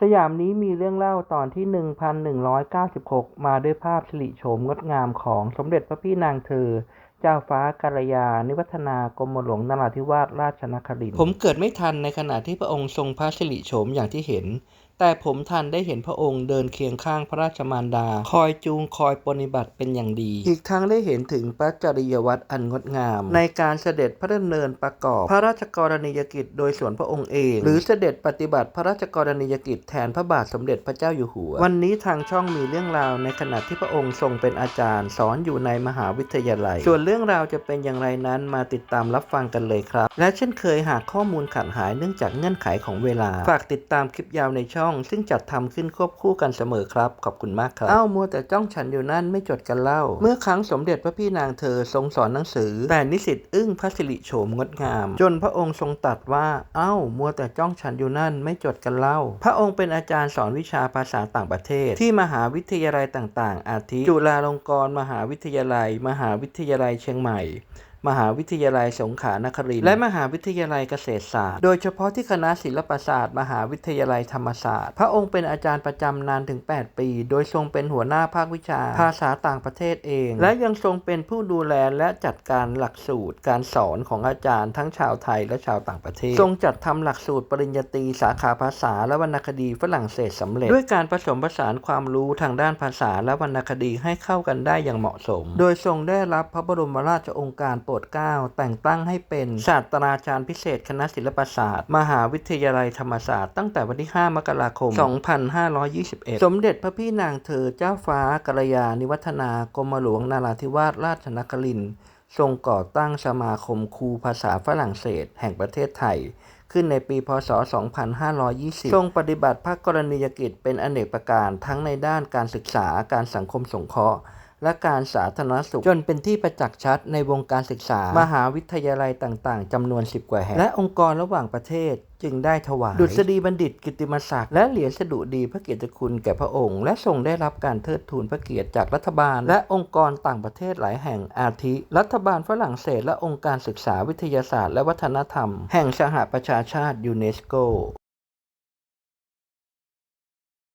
สยามนี้มีเรื่องเล่าตอนที่ 1196 มาด้วยภาพสิริโฉมงดงามของสมเด็จพระพี่นางเธอ เจ้าฟ้ากัลยา นิวัฒนากรมหลวงนราธิวาสราชนครินทร์ผมเกิดไม่ทันในขณะที่พระองค์ทรงพระสิริโฉมอย่างที่เห็นแต่ผมทันได้เห็นพระองค์เดินเคียงข้างพระราชมารดา คอยจูงคอยปฏิบัติเป็นอย่างดี อีกทั้งได้เห็นถึงพระจริยวัตรอันงดงาม ในการเสด็จพระดำเนินประกอบ พระราชกรณียกิจโดยส่วนพระองค์เอง หรือเสด็จปฏิบัติพระราชกรณียกิจแทนพระบาทสมเด็จพระเจ้าอยู่หัว วันนี้ทางช่องมีเรื่องราวในขณะที่พระองค์ทรงเป็นอาจารย์ สอนอยู่ในมหาวิทยาลัย ส่วนเรื่องราวจะเป็นอย่างไรนั้นมาติดตามรับฟังกันเลยครับ และเช่นเคยหากข้อมูลขาดหายเนื่องจากเงื่อนไขของเวลาฝากติดตามคลิปยาวในช่องซึ่งจัดทำขึ้นควบคู่กันเสมอครับ ขอบคุณมากครับอ้าวมัวแต่จ้องฉันอยู่นั่นไม่จดกันเล่า เมื่อครั้งสมเด็จพระพี่นางเธอทรงสอนหนังสือ แต่นิสิตอึ้งพระสิริโฉมงดงาม จนพระองค์ทรงตรัสว่า เอ้า มัวแต่จ้องฉันอยู่นั่นไม่จดกันเล่า พระองค์เป็นอาจารย์สอนวิชาภาษาต่างประเทศ ที่มหาวิทยาลัยต่าง ๆ อาทิจุฬาลงกรณ์มหาวิทยาลัย มหาวิทยาลัยเชียงใหม่ มหาวิทยาลัยสงขลานครินทร์และมหาวิทยาลัยเกษตรศาสตร์ โดยเฉพาะที่คณะศิลปศาสตร์ มหาวิทยาลัยธรรมศาสตร์ พระองค์เป็นอาจารย์ประจำนานถึง 8 ปี โดยทรงเป็นหัวหน้าภาควิชา ภาษาต่างประเทศเอง และยังทรงเป็นผู้ดูแลและจัดการหลักสูตร การสอนของอาจารย์ทั้งชาวไทยและชาวต่างประเทศ ทรงจัดทำหลักสูตรปริญญาตรีสาขาภาษาและวรรณคดีฝรั่งเศสสำเร็จ ด้วยการผสมผสานความรู้ทางด้านภาษาและวรรณคดีให้เข้ากันได้อย่างเหมาะสม โดยทรงได้รับพระบรมราชโองการโปรดเกล้าแต่งตั้งให้เป็นศาสตราจารย์พิเศษคณะศิลปศาสตร์ มหาวิทยาลัยธรรมศาสตร์ตั้งแต่วันที่ 5 มกราคม 2521 สมเด็จพระพี่นางเธอเจ้าฟ้ากัลยาณิวัฒนากรมหลวงนาราธิวาสราชนครินทร์ทรงก่อตั้งสมาคมครูภาษาฝรั่งเศส แห่งประเทศไทย ขึ้นในปี พศ 2520 ทรงปฏิบัติพระกรณียกิจเป็นอเนกประการทั้งในด้านการศึกษาการสังคมสงเคราะห์ และการสาธารณสุข จนเป็นที่ประจักษ์ชัดในวงการศึกษา มหาวิทยาลัยต่างๆจำนวน 10 กว่าแห่ง และองค์กรระหว่างประเทศจึงได้ถวาย ดุษฎีบัณฑิตกิติมศักดิ์และเหรียญสดุดีพระเกียรติคุณแก่พระองค์ และทรงได้รับการเทิดทูนพระเกียรติจากรัฐบาล และองค์กรต่างประเทศหลายแห่งอาทิ รัฐบาลฝรั่งเศสและองค์การศึกษาวิทยาศาสตร์ และวัฒนธรรม แห่งสหประชาชาติยูเนสโก